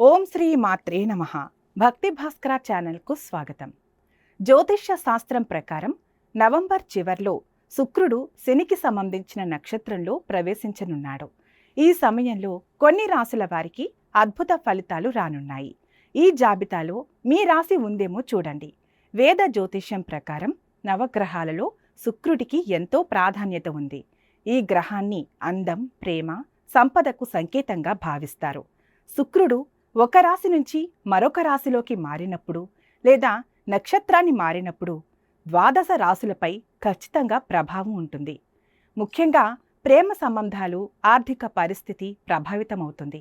ఓం శ్రీ మాత్రే నమ. భక్తి భాస్కర ఛానల్కు స్వాగతం. జ్యోతిష్య శాస్త్రం ప్రకారం నవంబర్ చివర్లో శుక్రుడు శనికి సంబంధించిన నక్షత్రంలో ప్రవేశించనున్నాడు. ఈ సమయంలో కొన్ని రాశుల వారికి అద్భుత ఫలితాలు రానున్నాయి. ఈ జాబితాలో మీ రాశి ఉందేమో చూడండి. వేద జ్యోతిష్యం ప్రకారం నవగ్రహాలలో శుక్రుడికి ఎంతో ప్రాధాన్యత ఉంది. ఈ గ్రహాన్ని అందం ప్రేమ సంపదకు సంకేతంగా భావిస్తారు. శుక్రుడు ఒక రాశి నుంచి మరొక రాశిలోకి మారినప్పుడు లేదా నక్షత్రాన్ని మారినప్పుడు ద్వాదశ రాశులపై ఖచ్చితంగా ప్రభావం ఉంటుంది. ముఖ్యంగా ప్రేమ సంబంధాలు ఆర్థిక పరిస్థితి ప్రభావితమవుతుంది.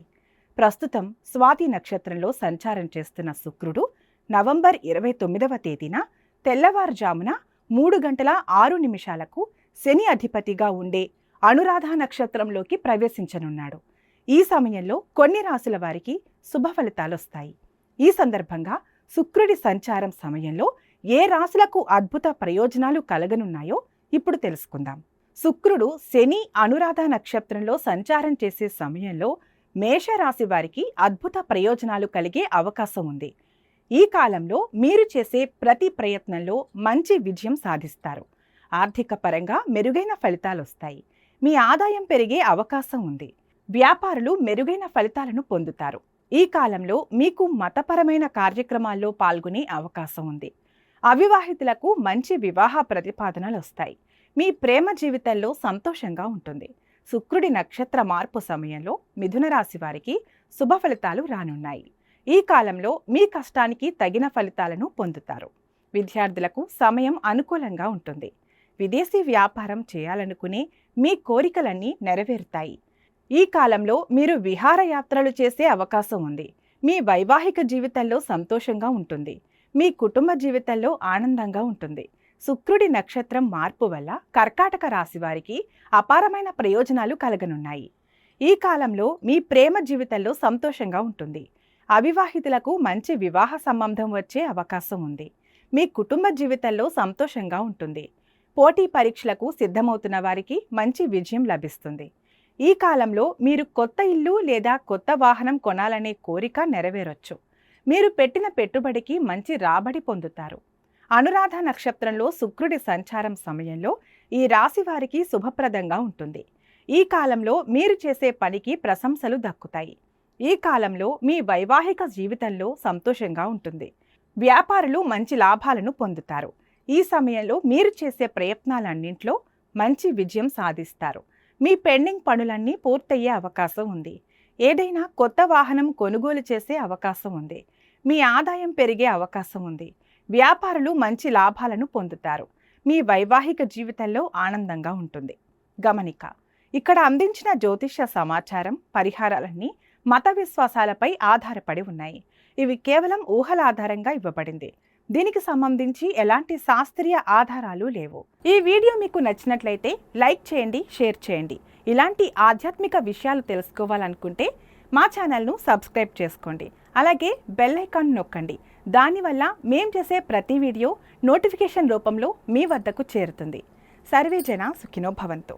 ప్రస్తుతం స్వాతి నక్షత్రంలో సంచారం చేస్తున్న శుక్రుడు నవంబర్ ఇరవై తొమ్మిదవ తేదీన తెల్లవారుజామున మూడు గంటల ఆరు నిమిషాలకు శని అధిపతిగా ఉండే అనురాధ నక్షత్రంలోకి ప్రవేశించనున్నాడు. ఈ సమయంలో కొన్ని రాశుల వారికి శుభ ఫలితాలు వస్తాయి. ఈ సందర్భంగా శుక్రుడి సంచారం సమయంలో ఏ రాశులకు అద్భుత ప్రయోజనాలు కలగనున్నాయో ఇప్పుడు తెలుసుకుందాం. శుక్రుడు శని అనురాధ నక్షత్రంలో సంచారం చేసే సమయంలో మేషరాశి వారికి అద్భుత ప్రయోజనాలు కలిగే అవకాశం ఉంది. ఈ కాలంలో మీరు చేసే ప్రతి ప్రయత్నంలో మంచి విజయం సాధిస్తారు. ఆర్థిక పరంగా మెరుగైన ఫలితాలు వస్తాయి. మీ ఆదాయం పెరిగే అవకాశం ఉంది. వ్యాపారులు మెరుగైన ఫలితాలను పొందుతారు. ఈ కాలంలో మీకు మతపరమైన కార్యక్రమాల్లో పాల్గొనే అవకాశం ఉంది. అవివాహితులకు మంచి వివాహ ప్రతిపాదనలు వస్తాయి. మీ ప్రేమ జీవితంలో సంతోషంగా ఉంటుంది. శుక్రుడి నక్షత్ర మార్పు సమయంలో మిథున రాశి వారికి శుభ ఫలితాలు రానున్నాయి. ఈ కాలంలో మీ కష్టానికి తగిన ఫలితాలను పొందుతారు. విద్యార్థులకు సమయం అనుకూలంగా ఉంటుంది. విదేశీ వ్యాపారం చేయాలనుకునే మీ కోరికలన్నీ నెరవేరుతాయి. ఈ కాలంలో మీరు విహారయాత్రలు చేసే అవకాశం ఉంది. మీ వైవాహిక జీవితంలో సంతోషంగా ఉంటుంది. మీ కుటుంబ జీవితంలో ఆనందంగా ఉంటుంది. శుక్రుడి నక్షత్రం మార్పు వల్ల కర్కాటక రాశి వారికి అపారమైన ప్రయోజనాలు కలగనున్నాయి. ఈ కాలంలో మీ ప్రేమ జీవితంలో సంతోషంగా ఉంటుంది. అవివాహితులకు మంచి వివాహ సంబంధం వచ్చే అవకాశం ఉంది. మీ కుటుంబ జీవితంలో సంతోషంగా ఉంటుంది. పోటీ పరీక్షలకు సిద్ధమవుతున్న వారికి మంచి విజయం లభిస్తుంది. ఈ కాలంలో మీరు కొత్త ఇల్లు లేదా కొత్త వాహనం కొనాలనే కోరిక నెరవేరొచ్చు. మీరు పెట్టిన పెట్టుబడికి మంచి రాబడి పొందుతారు. అనురాధ నక్షత్రంలో శుక్రుడి సంచారం సమయంలో ఈ రాశి వారికి శుభప్రదంగా ఉంటుంది. ఈ కాలంలో మీరు చేసే పనికి ప్రశంసలు దక్కుతాయి. ఈ కాలంలో మీ వైవాహిక జీవితంలో సంతోషంగా ఉంటుంది. వ్యాపారులు మంచి లాభాలను పొందుతారు. ఈ సమయంలో మీరు చేసే ప్రయత్నాలన్నింట్లో మంచి విజయం సాధిస్తారు. మీ పెండింగ్ పనులన్నీ పూర్తయ్యే అవకాశం ఉంది. ఏదైనా కొత్త వాహనం కొనుగోలు చేసే అవకాశం ఉంది. మీ ఆదాయం పెరిగే అవకాశం ఉంది. వ్యాపారులు మంచి లాభాలను పొందుతారు. మీ వైవాహిక జీవితంలో ఆనందంగా ఉంటుంది. గమనిక ఇక్కడ అందించిన జ్యోతిష్య సమాచారం పరిహారాలన్నీ మత విశ్వాసాలపై ఆధారపడి ఉన్నాయి. ఇవి కేవలం ఊహల ఆధారంగా ఇవ్వబడింది. దీనికి సంబంధించి ఎలాంటి శాస్త్రీయ ఆధారాలు లేవు. ఈ వీడియో మీకు నచ్చినట్లయితే లైక్ చేయండి షేర్ చేయండి. ఇలాంటి ఆధ్యాత్మిక విషయాలు తెలుసుకోవాలనుకుంటే మా ఛానల్ను సబ్స్క్రైబ్ చేసుకోండి. అలాగే బెల్ ఐకాన్ నొక్కండి. దానివల్ల మేం చేసే ప్రతి వీడియో నోటిఫికేషన్ రూపంలో మీ వద్దకు చేరుతుంది. సర్వే జన సుఖినో భవంతు.